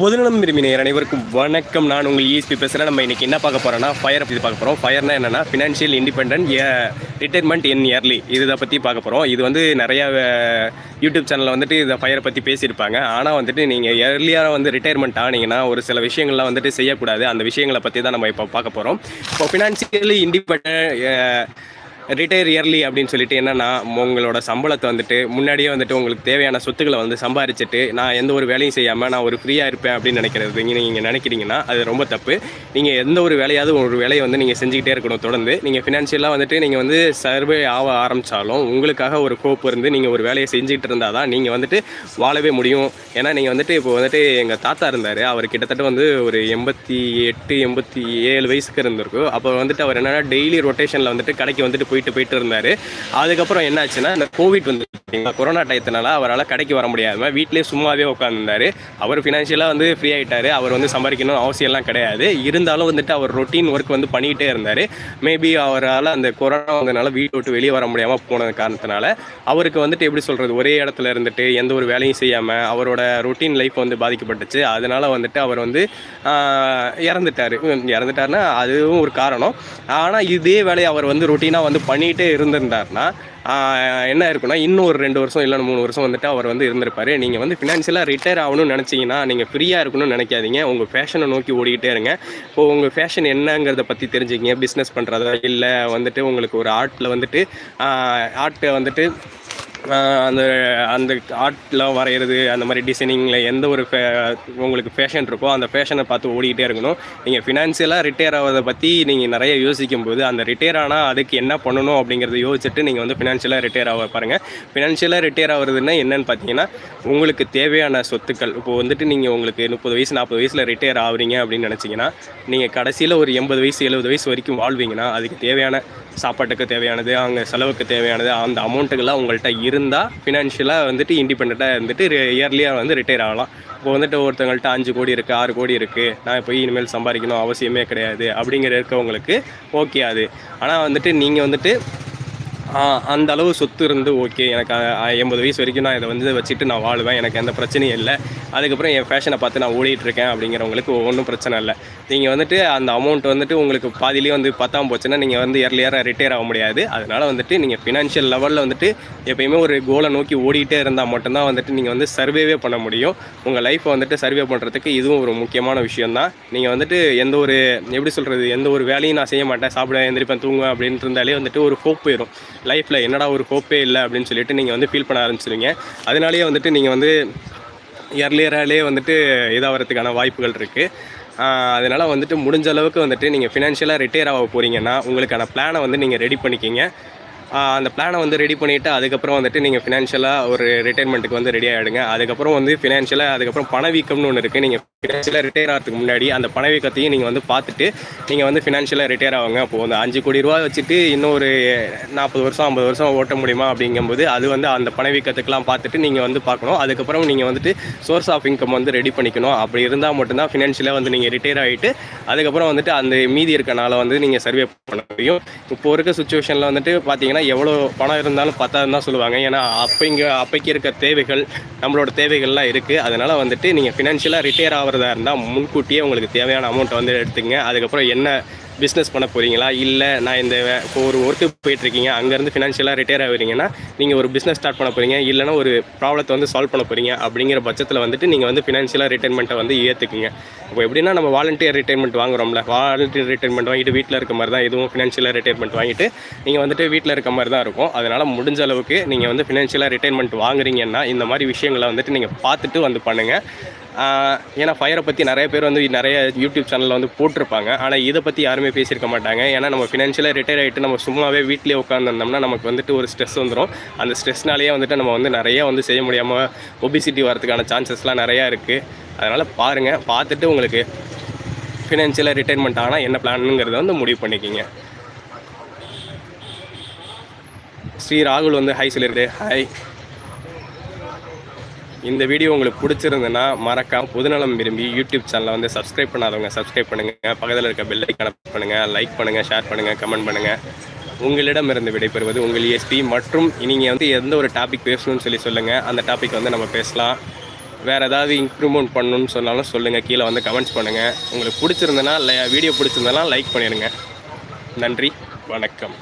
பொதுநலம் விரும்பினர் அனைவருக்கும் வணக்கம். நான் உங்கள் இஎஸ்பி பேசுகிறேன் நம்ம இன்னைக்கு என்ன பார்க்க போகிறோம்னா ஃபயர் பற்றி பார்க்க போகிறோம் ஃபயர்னா என்னென்னா financial independent retirement in early இதை பற்றி பார்க்க போகிறோம் இது வந்து நிறையா யூடியூப் சேனலில் வந்துட்டு இதை ஃபயரை பற்றி பேசியிருப்பாங்க. ஆனால் வந்துட்டு நீங்கள் இயர்லியாக வந்து ரிட்டையர்மெண்ட் ஆனீங்கன்னா ஒரு சில விஷயங்கள்லாம் வந்துட்டு செய்யக்கூடாது. அந்த விஷயங்களை பற்றி தான் நம்ம இப்போ பார்க்க போகிறோம் இப்போ ஃபினான்ஷியலி இண்டிபெண்ட் ரிட்டையர் இயர்லி அப்படின்னு சொல்லிட்டு என்னென்னா உங்களோட சம்பளத்தை வந்துட்டு முன்னாடியே வந்துட்டு உங்களுக்கு தேவையான சொத்துக்களை வந்து சம்பாரிச்சிட்டு நான் எந்த ஒரு வேலையும் செய்யாமல் நான் ஒரு ஃப்ரீயாக இருப்பேன் அப்படின்னு நினைக்கிறது நீங்கள் நினைக்கிறீங்கன்னா அது ரொம்ப தப்பு. நீங்கள் எந்த ஒரு வேலையாவது ஒரு வேலையை வந்து நீங்கள் செஞ்சுக்கிட்டே இருக்கணும் தொடர்ந்து. நீங்கள் ஃபினான்ஷியலாக வந்துட்டு நீங்கள் வந்து சர்வே ஆக ஆரம்பித்தாலும் உங்களுக்காக ஒரு கோப்பு இருந்து நீங்கள் ஒரு வேலையை செஞ்சுக்கிட்டு இருந்தால் தான் நீங்கள் வந்துட்டு வாழவே முடியும். ஏன்னா நீங்கள் வந்துட்டு இப்போ வந்துட்டு எங்கள் தாத்தா இருந்தார். அவர் கிட்டத்தட்ட வந்து ஒரு எண்பத்தி எட்டு எண்பத்தி ஏழு வயசுக்கு இருந்திருக்கும் அப்போ வந்துட்டு அவர் என்னென்னா டெய்லி ரொட்டேஷனில் வந்துட்டு கடைக்கு வந்துட்டு போயிட்டு போயிட்டு இருந்தார். அதுக்கப்புறம் என்னாச்சுன்னா இந்த கோவிட் வந்து கொரோனா டயத்தினால அவரால் கடைக்கு வர முடியாமல் வீட்டிலேயே சும்மாவே உட்காந்துருந்தாரு அவர் ஃபினான்ஷியலாக வந்து ஃப்ரீ ஆகிட்டார் அவர் வந்து சம்பாதிக்கணும் அவசியம்லாம் கிடையாது. இருந்தாலும் வந்துட்டு அவர் ரொட்டீன் ஒர்க் வந்து பண்ணிக்கிட்டே இருந்தார். மேபி அவரால் அந்த கொரோனா வந்ததுனால வீட்டை விட்டு வெளியே வர முடியாமல் போனது காரணத்தினால அவருக்கு வந்துட்டு எப்படி சொல்கிறது ஒரே இடத்துல இருந்துட்டு எந்த ஒரு வேலையும் செய்யாமல் அவரோட ரொட்டீன் லைஃப் வந்து பாதிக்கப்பட்டுச்சு. அதனால் வந்துட்டு அவர் வந்து இறந்துட்டார். இறந்துட்டார்னா இறந்துட்டாருன்னா அதுவும் ஒரு காரணம். ஆனால் இதே வேலையை அவர் வந்து ரொட்டீனாக வந்து பண்ணிகிட்டே இருந்திருந்தாருன்னா என்ன இருக்குன்னா இன்னும் ஒரு ரெண்டு வருஷம் இல்லைனா மூணு வருஷம் வந்துட்டு அவர் வந்து இருந்திருப்பாரு. நீங்கள் வந்து ஃபினான்ஷியலாக ரிட்டையர் ஆகணும்னு நினச்சிங்கன்னா நீங்கள் ஃப்ரீயாக இருக்கணும்னு நினைக்காதீங்க. உங்கள் ஃபேஷனை நோக்கி ஓடிக்கிட்டே இருங்க. இப்போ உங்கள் ஃபேஷன் என்னங்கிறத பற்றி தெரிஞ்சுக்கிங்க. பிஸ்னஸ் பண்ணுறதா இல்லை வந்துட்டு உங்களுக்கு ஒரு ஆர்ட்டில் வந்துட்டு ஆர்ட்டை வந்துட்டு அந்த அந்த ஆர்ட்லாம் வரைகிறது அந்த மாதிரி டிசைனிங்கில் எந்த ஒரு ஃபே உங்களுக்கு ஃபேஷன் இருக்கோ அந்த ஃபேஷனை பார்த்து ஓடிக்கிட்டே இருக்கணும். நீங்கள் ஃபினான்ஷியலாக ரிட்டையர் ஆகிறத பற்றி நீங்கள் நிறைய யோசிக்கும் போது அந்த ரிட்டையர் ஆனால் அதுக்கு என்ன பண்ணணும் அப்படிங்கிறத யோசிச்சுட்டு நீங்கள் வந்து ஃபினான்ஷியலாக ரிட்டையர் ஆக பாருங்கள் ஃபினான்ஷியலாக ரிட்டையர் ஆகுறதுன்னா என்னென்னு பார்த்தீங்கன்னா உங்களுக்கு தேவையான சொத்துக்கள். இப்போ வந்துட்டு நீங்கள் உங்களுக்கு முப்பது வயசு நாற்பது வயசில் ரிட்டையர் ஆகுறீங்க அப்படின்னு நினச்சிங்கன்னா நீங்கள் கடைசியில் ஒரு எண்பது வயசு எழுபது வயசு வரைக்கும் வாழ்வீங்கன்னா அதுக்கு தேவையான சாப்பாட்டுக்கு தேவையானது அங்கே செலவுக்கு தேவையானது அந்த அமௌண்ட்டுகள்லாம் உங்கள்கிட்ட இருந்தால் ஃபினான்ஷியலாக வந்துட்டு இண்டிபெண்ட்டாக இருந்துட்டு இயர்லியாக வந்து ரிட்டையர் ஆகலாம். இப்போ வந்துட்டு ஒருத்தவங்கள்ட்ட அஞ்சு கோடி இருக்குது ஆறு கோடி இருக்குது நான் போய் இனிமேல் சம்பாதிக்கணும் அவசியமே கிடையாது. அப்படிங்கிற இருக்கவங்களுக்கு ஓகே அது. ஆனால் வந்துட்டு நீங்கள் வந்துட்டு அந்த அளவு சொத்து இருந்து ஓகே. எனக்கு எண்பது வயசு வரைக்கும் நான் இதை வந்து வச்சுட்டு நான் வாழுவேன். எனக்கு எந்த பிரச்சனையும் இல்லை. அதுக்கப்புறம் என் ஃபேஷனை பார்த்து நான் ஓடிட்டுருக்கேன் அப்படிங்கிறவங்களுக்கு ஒன்றும் பிரச்சனை இல்லை. நீங்கள் வந்துட்டு அந்த அமௌண்ட் வந்துட்டு உங்களுக்கு பாதியிலேயே வந்து பத்தாமல் போச்சுன்னா நீங்கள் வந்து இயர்லியராக ரிட்டையர் ஆக முடியாது. அதனால் வந்துட்டு நீங்கள் ஃபினான்ஷியல் லெவலில் வந்துட்டு எப்பயுமே ஒரு கோலை நோக்கி ஓடிட்டே இருந்தால் மட்டும்தான் வந்துட்டு நீங்கள் வந்து சர்வேவே பண்ண முடியும். உங்கள் லைஃப்பை வந்துட்டு சர்வே பண்ணுறதுக்கு இதுவும் ஒரு முக்கியமான விஷயம் தான் நீங்கள் வந்துட்டு எந்த ஒரு எப்படி சொல்கிறது எந்த ஒரு வேலையும் நான் செய்ய மாட்டேன். சாப்பிட எந்திரிப்பேன் தூங்குவேன் அப்படின்ட்டு இருந்தாலே வந்துட்டு ஒரு ஹோப் போயிடும் லைஃப்பில் என்னடா ஒரு ஹோப்பே இல்லை அப்படின்னு சொல்லிட்டு நீங்கள் வந்து ஃபீல் பண்ண ஆரம்பிச்சிருவீங்க. அதனாலேயே வந்துட்டு நீங்கள் வந்து இயர்லியராலே வந்துட்டு இதாகிறதுக்கான வாய்ப்புகள் இருக்குது அதனால் வந்துட்டு முடிஞ்ச அளவுக்கு வந்துட்டு நீங்கள் ஃபினான்ஷியலாக ரிட்டையர் ஆக போகிறீங்கன்னா உங்களுக்கான பிளானை வந்து நீங்கள் ரெடி பண்ணிக்கிங்க. அந்த பிளானை வந்து ரெடி பண்ணிவிட்டு அதுக்கப்புறம் வந்துட்டு நீங்கள் ஃபினான்ஷியலாக ஒரு ரிட்டைர்மெண்ட்டுக்கு வந்து ரெடி ஆகிடுங்க அதுக்கப்புறம் வந்து ஃபினான்ஷியலாக அதுக்கப்புறம் பணவீக்கம்னு ஒன்று இருக்குது நீங்கள் ஃபினான்ஷியலாக ரிட்டையர் ஆகிறதுக்கு முன்னாடி அந்த பணவீக்கத்தையும் நீங்கள் வந்து பார்த்துட்டு நீங்கள் வந்து ஃபினான்ஷியலாக ரிட்டையர் ஆகுங்க. அப்போது அந்த அஞ்சு கோடி ரூபா வச்சுட்டு இன்னும் ஒரு நாற்பது வருஷம் ஐம்பது வருஷம் ஓட்ட முடியுமா அப்படிங்கும்போது அது வந்து அந்த பணவீக்கத்துக்கெலாம் பார்த்துட்டு நீங்கள் வந்து பார்க்கணும். அதுக்கப்புறம் நீங்கள் வந்துட்டு சோர்ஸ் ஆஃப் இன்கம் வந்து ரெடி பண்ணிக்கணும். அப்படி இருந்தால் மட்டும்தான் ஃபினான்ஷியலாக வந்து நீங்கள் ரிட்டையர் ஆகிட்டு அதுக்கப்புறம் வந்துட்டு அந்த மீதி இருக்கனால வந்து நீங்கள் சர்வே பண்ண முடியும். இப்போ இருக்க சுச்சுவேஷனில் வந்துட்டு பார்த்தீங்கன்னா எவ்வளோ பணம் இருந்தாலும் பத்தாதுன்னு தான் சொல்லுவாங்க. ஏன்னா அப்போ இங்கே அப்போக்கி இருக்க தேவைகள் நம்மளோட தேவைகள்லாம் இருக்குது அதனால் வந்துட்டு நீங்கள் ஃபினான்ஷியலாக ரிட்டையர் ஆகிறதா இருந்தால் முன்கூட்டியே உங்களுக்கு தேவையான அமௌண்ட்டை வந்து எடுத்துங்க அதுக்கப்புறம் என்ன பிஸ்னஸ் பண்ண போகிறீங்களா இல்லை நான் இந்த இப்போ ஒரு ஒர்க்கு போயிட்டுருக்கீங்க அங்கேருந்து ஃபினான்ஷியலாக ரிட்டையர் ஆகுறீங்கன்னா நீங்கள் ஒரு பிஸ்னஸ் ஸ்டார்ட் பண்ண போகிறீங்க இல்லைனா ஒரு ப்ராப்ளத்தை வந்து சால்வ் பண்ண போகிறீங்க அப்படிங்கிற பட்சத்தில் வந்துட்டு நீங்கள் வந்து ஃபினான்ஷியலாக ரிட்டைர்மெண்ட்டை வந்து ஏற்றுக்குங்க இப்போ எப்படின்னா நம்ம வாலண்டியர் ரிட்டைர்மெண்ட் வாங்குறோம்ல வாலண்டியர் ரிட்டைர்மெண்ட் வாங்கிட்டு வீட்டில் இருக்க மாதிரி தான் இதுவும் ஃபினான்ஷியலாக ரிட்டைர்மெண்ட் வாங்கிட்டு நீங்கள் வந்துட்டு வீட்டில் இருக்க மாதிரி தான் இருக்கும். அதனால் முடிஞ்ச அளவுக்கு நீங்கள் வந்து ஃபினான்ஷியலாக ரிட்டைர்மெண்ட் வாங்குறீங்கன்னா இந்த மாதிரி விஷயங்களை வந்துட்டு நீங்கள் பார்த்துட்டு வந்து பண்ணுங்கள் ஏன்னா ஃபயரை பற்றி நிறைய பேர் வந்து நிறைய யூடியூப் சேனலில் வந்து போட்டிருப்பாங்க. ஆனால் இதை பற்றி யாருமே பேசியிருக்க மாட்டாங்க. ஏன்னா நம்ம ஃபினான்ஷியலாக ரிட்டையர் ஆகிட்டு நம்ம சும்மாவே வீட்டிலே உட்காந்துருந்தோம்னா நமக்கு வந்துட்டு ஒரு ஸ்ட்ரெஸ் வந்துடும் அந்த ஸ்ட்ரெஸ்னாலேயே வந்துட்டு நம்ம வந்து நிறைய வந்து செய்ய முடியாமல் ஒபிசிட்டி வரதுக்கான சான்சஸ்லாம் நிறையா இருக்குது அதனால் பாருங்கள் பார்த்துட்டு உங்களுக்கு ஃபினான்ஷியலாக ரிட்டைர்மெண்ட் ஆனால் என்ன பிளானுங்கிறத வந்து முடிவு பண்ணிக்கிங்க. ஸ்ரீ ராகுல் வந்து ஹாய் சொல்லிடுது ஹாய் இந்த வீடியோ உங்களுக்கு பிடிச்சிருந்ததுன்னா மறக்காம பொதுநலம் விரும்பி யூடியூப் சேனலை வந்து சப்ஸ்கிரைப் பண்ணாதவங்க சப்ஸ்கிரைப் பண்ணுங்கள் பக்கத்தில் இருக்க பெல் ஐக்கான பண்ணுங்கள் லைக் பண்ணுங்கள் ஷேர் பண்ணுங்கள் கமெண்ட் பண்ணுங்கள் உங்களிடமிருந்து விடைபெறுவது உங்கள் எஸ்பி மற்றும் நீங்கள் வந்து எந்த ஒரு டாபிக் பேசணும்னு சொல்லி சொல்லுங்கள் அந்த டாபிக் வந்து நம்ம பேசலாம். வேறு ஏதாவது இம்ப்ரூவ்மெண்ட் பண்ணணும்னு சொன்னாலும் சொல்லுங்கள் கீழே வந்து கமெண்ட்ஸ் பண்ணுங்கள் உங்களுக்கு பிடிச்சிருந்தனா இல்லை வீடியோ பிடிச்சிருந்தனா லைக் பண்ணிடுங்க. நன்றி வணக்கம்.